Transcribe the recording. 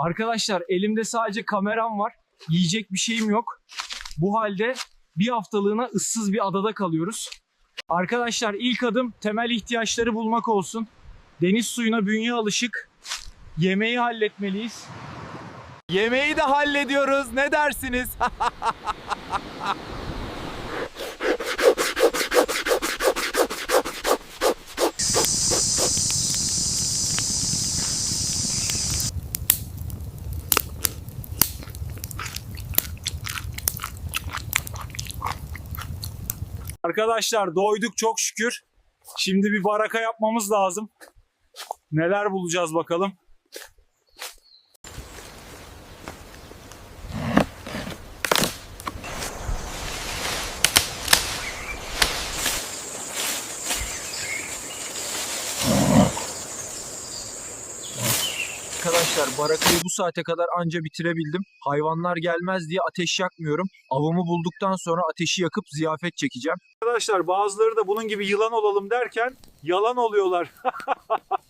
Arkadaşlar elimde sadece kameram var. Yiyecek bir şeyim yok. Bu halde bir haftalığına ıssız bir adada kalıyoruz. Arkadaşlar ilk adım temel ihtiyaçları bulmak olsun. Deniz suyuna bünye alışık. Yemeği halletmeliyiz. Yemeği de hallediyoruz. Ne dersiniz? Arkadaşlar doyduk çok şükür. Şimdi bir baraka yapmamız lazım. Neler bulacağız bakalım. Arkadaşlar barakayı bu saate kadar anca bitirebildim. Hayvanlar gelmez diye ateş yakmıyorum. Avımı bulduktan sonra ateşi yakıp ziyafet çekeceğim. Arkadaşlar bazıları da bunun gibi yılan olalım derken yalan oluyorlar.